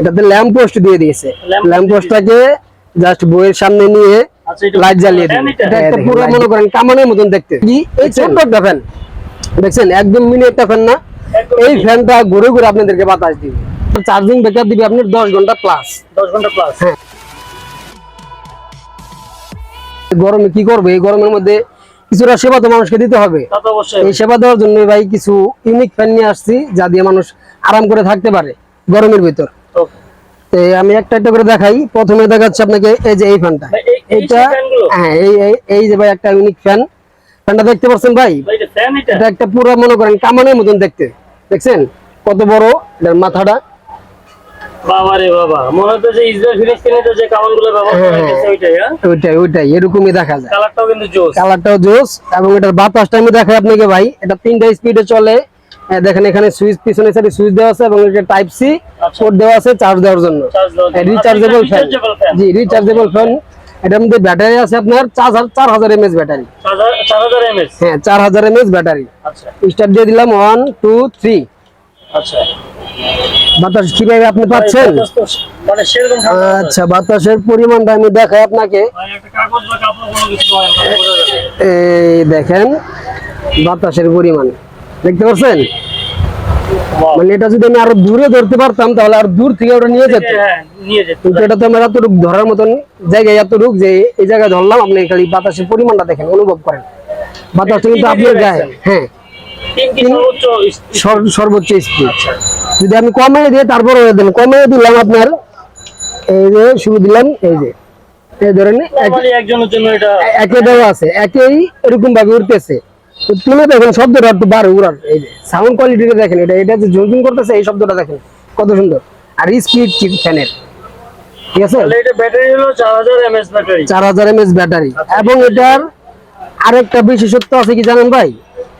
এটাতে lamp post দিয়ে দিয়েছে। ল্যাম্প পোস্টটাকে জাস্ট বইয়ের সামনে নিয়ে আচ্ছা, লাইট জ্বালিয়ে fan দিবে। এটা? এটা একটা পুরো মনে করেন কামানের মতন দেখতে। কি? এই ছোট্ট একটা ফ্যান দেখছেন? একদম মিনি একটা ফ্যান না? এই ফ্যানটা ঘুরে ঘুরে আপনাদেরকে বাতাস দিবে। চার্জিং ব্যাকআপ দিবে আপনার দশ ঘণ্টা প্লাস দশ ঘণ্টা প্লাস হ্যাঁ। গরমে কি করবে? এই গরমের মধ্যে কিছুটা সেবা তো মানুষকে দিতে হবে। এই সেবা দেওয়ার জন্য ভাই কিছু ইউনিক ফ্যান নিয়ে আসছি যা দিয়ে মানুষ আরাম করে থাকতে পারে গরমের ভিতর। আমি একটা একটা করে দেখাই। প্রথমে দেখাচ্ছি আপনাকে এই যে এই ফ্যানটা। ভাই, এই- এই এটা হ্যাঁ এই এই- যে ভাই একটা ইউনিক ফ্যান ফ্যানটা দেখতে পাচ্ছেন ভাই? এটা একটা পুরো মনে করেন কামানের মতন দেখতে। দেখছেন? কত বড় এটার মাথাটা? বাবা বাবা মনে হচ্ছে যে ইসরায়েল ফিলিস্তিনিতে যে কামানগুলো ব্যবহার করা হয়েছে ওইটাই ওইটাই ওইটাই এরকমই দেখা যায়। কালারটাও কিন্তু জোস। কালারটাও জোস এবং এটার বাতাসটা আমি দেখাই আপনাকে ভাই। এটা তিনটা স্পিডে চলে। দেখেন এখানে সুইচ পিছনে সাইডে সুইচ দেওয়া আছে এবং এটা টাইপ সি। পোর্ট দেওয়া আছে চার্জ দেওয়ার জন্য। Rechargeable fan. জি রিচার্জেবল ফ্যান এটার মধ্যে ব্যাটারি আছে আপনার চার হাজার এমএস ব্যাটারি? হ্যাঁ চার হাজার এমএস ব্যাটারি আচ্ছা। স্টার্ট দিয়ে দিলাম ওয়ান টু থ্রি আচ্ছা। বাতাস কীভাবে আপনি পাচ্ছেন? মানে সেরকম আচ্ছা বাতাসের পরিমাণটা আমি দেখাই আপনাকে। এই দেখেন বাতাসের পরিমাণ। দেখতে পাচ্ছেন? মানে এটা যদি আমি আরও দূরে ধরতে পারতাম তাহলে আর দূর থেকে ওটা নিয়ে যেত। হ্যাঁ, কিন্তু এটা তো আমার এতটুক ধরার মতন জায়গায় এতটুক যে এই জায়গায় ধরলাম আপনি খালি বাতাসের পরিমাণটা দেখেন অনুভব করেন। বাতাসটা কিন্তু আপনার গায়ে হ্যাঁ। সর্বোচ্চ স্পিড আচ্ছা যদি আমি কমিয়ে দিই তারপরে দেন কমিয়ে দিলাম আপনার এই যে শুরু দিলাম এই যে। এই ধরেন এক- একজনের জন্য এটা একে দেওয়া আছে একেই এরকম ভাবে উঠতেছে। তো তুলে দেখেন শব্দটা একটু বাড়ে উড়ার এই যে সাউন্ড কোয়ালিটিটা দেখেন এটা এটা যে করতেছে এই শব্দটা দেখেন কত সুন্দর। আর স্পিড ফ্যানের? ঠিক আছে? এটা ব্যাটারি হলো চার হাজার এমএস ব্যাটারি চার হাজার এমএস ব্যাটারি এবং এটার আরেকটা বিশেষত্ব আছে কি জানেন ভাই?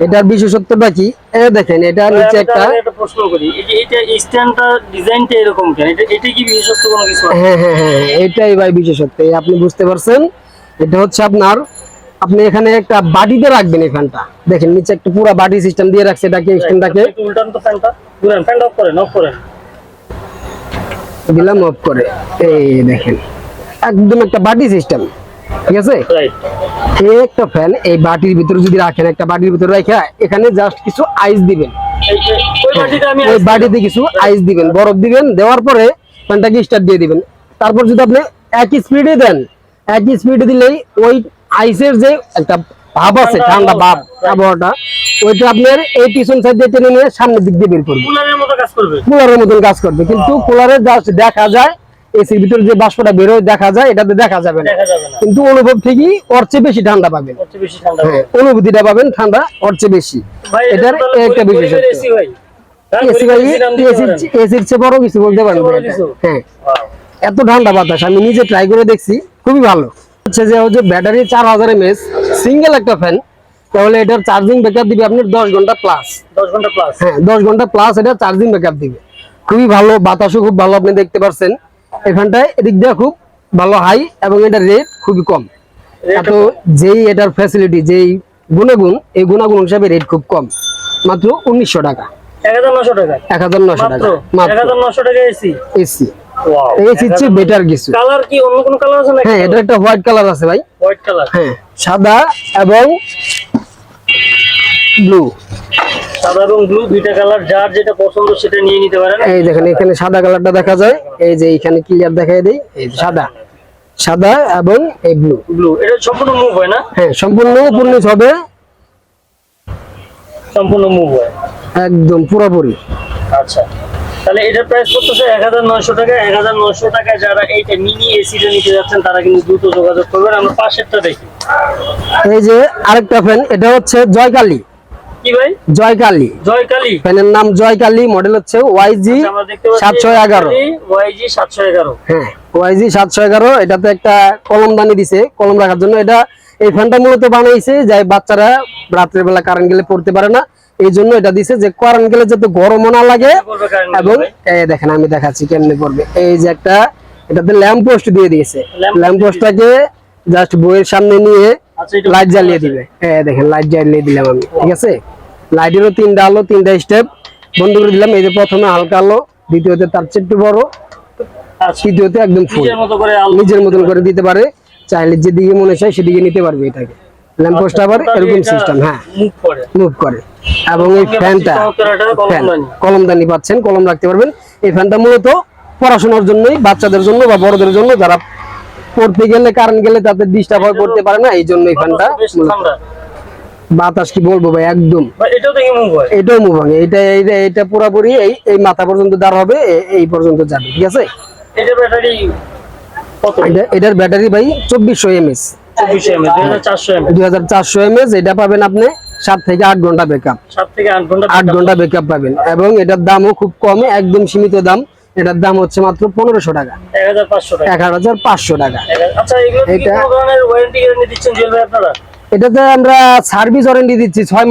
এটার বিশেষত্বটা কি? এ দেখেন এটা নিচে একটা একটা প্রশ্ন করি। এটা স্ট্যান্ডটা ডিজাইনটা এরকম কেন? এটা এটা কি বিশেষত্ব কোনো কিছু হ্যাঁ হ্যাঁ হ্যাঁ হ্যাঁ, এটাই ভাই বিশেষত্ব আপনি বুঝতে পারছেন। এটা হচ্ছে আপনার আপনি এখানে একটা বাটিতে রাখবেন এই ফ্যানটা দেখেন নিচে একটা পুরো বাটি সিস্টেম দিয়ে রাখছে এটাকে স্ট্যান্ডটাকে উল্টান তো ফ্যানটা ঘুরেন ফ্যানটা অফ করেন অফ করেন। দিলাম অফ করে। এই দেখেন একদম একটা বাটি সিস্টেম ঠিক আছে? রাইট এই একটা ফ্যান এই বাটির ভিতরে যদি রাখেন একটা বাটির ভিতরে রেখে এখানে জাস্ট কিছু আইস দিবেন। এই ওই ওই বাটিতে কিছু আইস দিবেন বরফ দিবেন দেওয়ার পরে ফ্যানটাকে স্টার্ট দিয়ে দিবেন। তারপর যদি আপনি একই স্পিডে দেন একই স্পিডে দিলেই ওই আইসের যে একটা ভাব আছে ঠান্ডা ভাব আবহাওয়াটা ওইটা আপনার এই পিছন সাইড দিয়ে টেনে নিয়ে সামনের দিক দিয়ে বের করবে। কুলারের মতন কাজ করবে কিন্তু কুলারে দেখা যায় এসির ভিতরে যে বাষ্পটা বের বেরোয় দেখা যায় এটাতে দেখা যাবে না। কিন্তু অনুভব ঠিকই ওর চেয়ে বেশি ঠান্ডা পাবেন। হ্যাঁ অনুভূতিটা পাবেন ঠান্ডা ওর চেয়ে বেশি। এটার একটা গরিবের বিশেষত্ব। এসি ভাই। হ্যাঁ। এসির চেয়ে বড় কিছু বলতে। কিছু? হ্যাঁ এত ঠান্ডা বাতাস আমি নিজে ট্রাই করে দেখছি খুবই ভালো। হচ্ছে যে হচ্ছে ব্যাটারি চার হাজার এমএস সিঙ্গেল একটা ফ্যান তাহলে এটার চার্জিং ব্যাকআপ দিবে আপনার দশ ঘণ্টা প্লাস দশ ঘণ্টা প্লাস হ্যাঁ দশ ঘণ্টা প্লাস এটা চার্জিং ব্যাকআপ দিবে। খুবই ভালো বাতাসও খুব ভালো আপনি দেখতে পাচ্ছেন এই ফ্যানটায় এদিক দিয়ে খুব ভালো হাই এবং এটার রেট খুবই কম। এত যেই এটার ফ্যাসিলিটি যেই গুণাগুণ এই গুণাগুণ হিসাবে রেট খুব কম। মাত্র উনিশশো টাকা। এক হাজার নশো টাকা? এক হাজার নশো মাত্র? টাকা। এক হাজার নশো টাকা এসি এসি এসি চেয়ে বেটার কিছু। কালার কি অন্য কোনো কালার আছে নাকি? হ্যাঁ এটা একটা হোয়াইট কালার আছে ভাই। হোয়াইট কালার হ্যাঁ সাদা এবং ব্লু সাদা এবং ব্লু দুইটা কালার যার যেটা পছন্দ সেটা নিয়ে নিতে পারেন। এই দেখেন এখানে সাদা কালারটা দেখা যায়। এই যে এখানে ক্লিয়ার দেখাই দেই। এই সাদা। সাদা এবং এই ব্লু ব্লু এটা সম্পূর্ণ মুভ হয় না? হ্যাঁ সম্পূর্ণ পূর্ণিশ হবে। সম্পূর্ণ মুভ হয়। একদম পুরোপুরি। আচ্ছা। তাহলে এটার প্রাইস করতেছে এক হাজার নয়শো টাকা। এক হাজার নয়শো টাকায় যারা এইটা মিনি এসিটা নিতে যাচ্ছেন তারা কিন্তু দ্রুত যোগাযোগ করবেন। আমরা পাশেরটা দেখি। এই যে আরেকটা ফ্যান এটা হচ্ছে জয়কালী। কি ভাই? জয়কালী। জয়কালী। ফ্যানের নাম জয়কালী মডেল হচ্ছে ওয়াইজি আচ্ছা, আমরা দেখতে পাচ্ছি সাতশো এগারো। ওয়াইজি সাতশো এগারো। হ্যাঁ ওয়াইজি সাতশো এগারো এটাতে একটা কলম দানি দিছে। কলম রাখার জন্য এটা এই ফ্যানটা মূলত বানাইছে যে বাচ্চারা রাত্রের বেলা কারেন্ট গেলে পড়তে পারে না। এই জন্য এটা দিছে যে কারেন্ট গেলে যাতে গরমও না লাগে এবং এই দেখেন আমি দেখাচ্ছি কেমনে করবে এই যে একটা এটাতে ল্যাম্প পোস্ট দিয়ে দিয়েছে। ল্যাম্প পোস্টটাকে জাস্ট বইয়ের সামনে নিয়ে আচ্ছা লাইট জ্বালিয়ে দিবে। হ্যাঁ দেখেন লাইট জ্বালিয়ে দিলাম আমি ঠিক আছে? লাইটেরও তিনটা আলো তিনটা স্টেপ বন্ধ করে দিলাম এই যে প্রথমে হালকা আলো দ্বিতীয়তে তার চেয়ে একটু বড় আচ্ছা তৃতীয়তে একদম ফুল নিজের মতন করে দিতে পারে চাইলে যেদিকে মনে চায় সেদিকে নিতে পারবে এটাকে। ল্যাম্পোস্ট আবার এরকম সিস্টেম হ্যাঁ। মুভ করে। মুভ করে। এবং এই ফ্যানটা কলমদানি। পাচ্ছেন কলম রাখতে পারবেন। এই ফ্যানটা মূলত পড়াশোনার জন্যই বাচ্চাদের জন্য বা বড়দের জন্য যারা পড়তে গেলে কারেন্ট গেলে তাদের ডিস্টার্ব হয় পড়তে পারে না এই জন্য এই ফ্যানটা বাতাস কি বলব ভাই একদম। এটাও মুভ হয়। এটা এটা পুরোপুরি এই এই মাথা পর্যন্ত দাঁড় হবে এই পর্যন্ত যাবে ঠিক আছে? এটার ব্যাটারি ভাই চব্বিশশো এমএস। দুই হাজার চারশো এমএচ দুই হাজার চারশো এমএস এটা পাবেন আপনি সাত থেকে আট ঘণ্টা ব্যাকআপ সাত থেকে আট ঘণ্টা আট ঘণ্টা ব্যাকআপ পাবেন এবং এটার দামও খুব কম একদম সীমিত দাম। এটার দাম হচ্ছে মাত্র পনেরোশো টাকা। এক হাজার পাঁচশো টাকা। এক হাজার পাঁচশো টাকা। এক হাজার- আচ্ছা এটা- এটাতে আমরা সার্ভিস ওয়ারেন্টি দিচ্ছি ছয়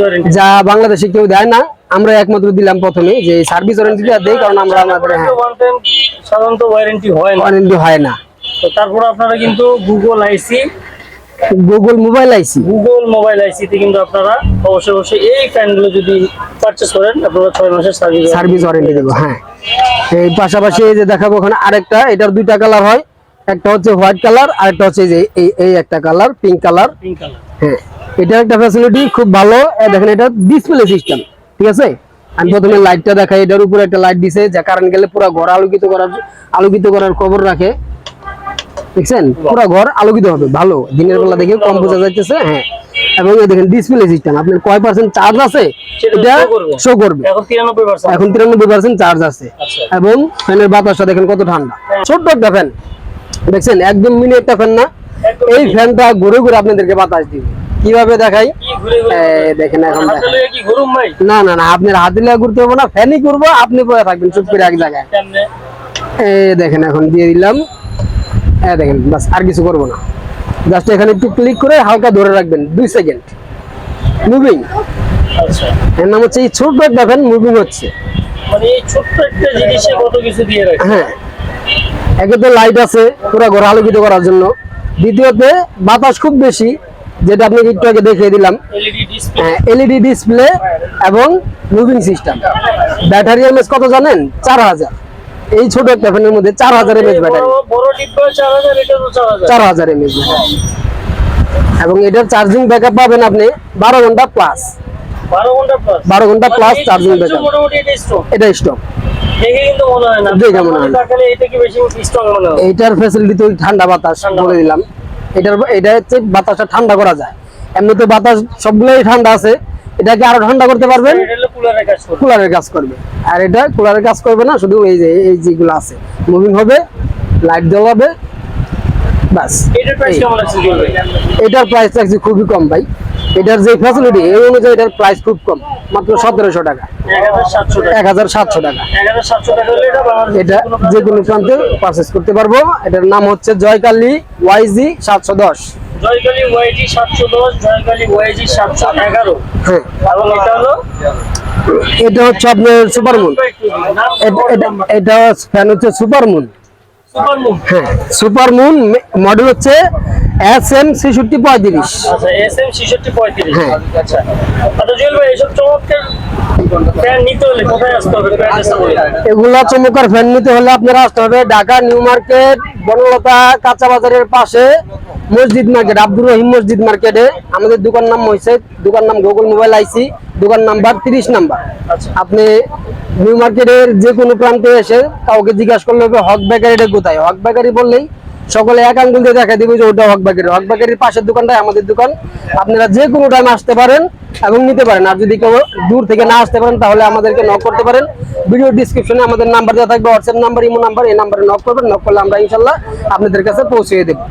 ওয়ারেন্টি যা বাংলাদেশে কেউ দেয় না আমরা একমাত্র দিলাম প্রথমে যে সার্ভিস ওয়ারেন্টিটা দেই কারণ আমরা আমাদের হ্যাঁ হয় ওয়ারেন্টি হয় না। তো তারপর আপনারা কিন্তু Google IC Google mobile IC Google mobile আইসিতে কিন্তু আপনারা অবশ্যই অবশ্যই এই ফ্যানগুলো যদি পারচেস করেন আপনারা ছয় মাসের সার্ভিস সার্ভিস ওয়ারেন্টি দেবো হ্যাঁ। এই পাশাপাশি এই যে দেখাবো ওখানে আরেকটা এটার দুইটা কালার হয়। একটা হচ্ছে হোয়াইট কালার আর একটা হচ্ছে যে এই এই একটা colour pink colour pink colour হ্যাঁ এটা একটা ফ্যাসিলিটি খুব ভালো। দেখেন এটা ডিসপ্লে সিস্টেম ঠিক আছে? আমি প্রথমে লাইটটা দেখাই এটার উপরে একটা লাইট দিছে যা কারেন্ট গেলে পুরো ঘর আলোকিত করার আলোকিত করার খবর রাখে। দেখছেন? পুরো ঘর আলোকিত হবে ভালো। দিনের বেলা দেখে কম বোঝা যাইতেছে হ্যাঁ। এবং এই দেখেন ডিসপ্লে সিস্টেম আপনার কয় পার্সেন্ট চার্জ আছে? এটা শো করবে। এখন তিরানব্বই পার্সেন্ট চার্জ আছে। আচ্ছা। এবং ফ্যানের বাতাসটা দেখেন কত ঠান্ডা। ছোট্ট একটা ফ্যান দেখছেন? একদম মিনি একটা ফ্যান না। এই ফ্যানটা ঘুরে ঘুরে আপনাদেরকে বাতাস দিবে। কীভাবে দেখাই? দেখেন এখন না না না আপনার হাত দিলে ঘুরতে হবে না। ফ্যানই করব আপনি পরে থাকবেন চুপ করে এক জায়গায়। এই দেখেন এখন দিয়ে দিলাম। এই দেখেন বাস আর কিছু করব না। জাস্ট এখানে একটু ক্লিক করে হালকা ধরে রাখবেন দুই সেকেন্ড মুভিং আচ্ছা। এর নাম হচ্ছে এই ছোট্ট একটা ফ্যান মুভিং হচ্ছে। মানে এই ছোট্ট একটা জিনিসে কত কিছু দিয়ে রাখে হ্যাঁ। একে তো লাইট আছে পুরো ঘর আলোকিত করার জন্য। দ্বিতীয়তে বাতাস খুব বেশি যেটা আপনাকে একটু আগে দেখিয়ে দিলাম। এলইডি ডিসপ্লে এলইডি ডিসপ্লে এবং মুভিং সিস্টেম ব্যাটারি এমএস কত জানেন? চার হাজার। এই ছোট একটা ফ্যানের মধ্যে চার হাজার এমএস ব্যাটারি। চার হাজার তো এমএস এবং এটার চার্জিং ব্যাকআপ পাবেন আপনি বারো ঘণ্টা প্লাস বারো ঘণ্টা প্লাস চার্জিং ব্যাকআপ এটা কিন্তু মনে এইটার ফ্যাসিলিটি তো ঠান্ডা বাতাস বলে দিলাম। এটার এটা হচ্ছে বাতাসটা ঠান্ডা করা যায়। এমনিতে বাতাস সবগুলোই ঠান্ডা আছে। এটাকে আরও ঠান্ডা করতে পারবেন? কুলারের কাজ করবে। আর এটা কুলারের কাজ করবে না শুধু এই যে এই যেগুলো আছে। মুভিং হবে লাইট হবে বাস এটার প্রাইস থাকছে খুবই কম ভাই। এটার যে ফ্যাসিলিটি এই অনুযায়ী এটার প্রাইস খুব কম। মাত্র সতেরোশো টাকা। এক হাজার সাতশো টাকা। এটা যে কোনো প্রান্তে পারচেস করতে পারব। এটার নাম হচ্ছে জয়কালী ওয়াইজি সাতশো দশ। জয়কালী ওয়াইজি সাতশো দশ জয়কালী ওয়াইজি সাতশো এগারো। হ্যাঁ। এবং এটা হলো এটা হচ্ছে আপনার সুপারমুন। এটা ফ্যান হচ্ছে সুপারমুন। সুপার মুভ হ্যাঁ সুপারমুন মডেল হচ্ছে এস এম ছেষট্টি পঁয়ত্রিশ। আচ্ছা এস এম ছেষট্টি পঁয়ত্রিশ। হ্যাঁ। আচ্ছা। আচ্ছা জুয়েল ভাই এইসব চমৎকার ফ্যান নিতে হলে কোথায় আসতে হবে? অ্যাড্রেসটা বলে দিন। এগুলা চমৎকার ফ্যান নিতে হলে আপনারা আসতে হবে ঢাকা নিউ মার্কেট বনলতা কাঁচা বাজারের পাশে মসজিদ মার্কেট আব্দুর রহিম মসজিদ মার্কেটে। আমাদের দোকান নাম হয়েছে দোকান নাম গুগল মোবাইল আইসি দোকান নাম্বার তিরিশ নাম্বার। আচ্ছা। আপনি নিউ মার্কেটের যে কোনো প্রান্তে এসে কাউকে জিজ্ঞাসা করলে হবে হক বেকারিটা কোথায়? হক বেকারি বললেই সকলে এক আঙ্গুল দিয়ে দেখা দিবে যে ওটা হকবাগের হকবাগের পাশের দোকানটাই আমাদের দোকান। আপনারা যে কোনো টাইম আসতে পারেন এবং নিতে পারেন। আর যদি কেউ দূর থেকে না আসতে পারেন, তাহলে আমাদেরকে নক করতে পারেন। ভিডিও ডিসক্রিপশনে আমাদের নাম্বার দেওয়া থাকবে হোয়াটসঅ্যাপ নাম্বার ইমো নাম্বার এই নাম্বারে নক করবেন নক করলে আমরা ইনশাল্লাহ আপনাদের কাছে পৌঁছে দেবো।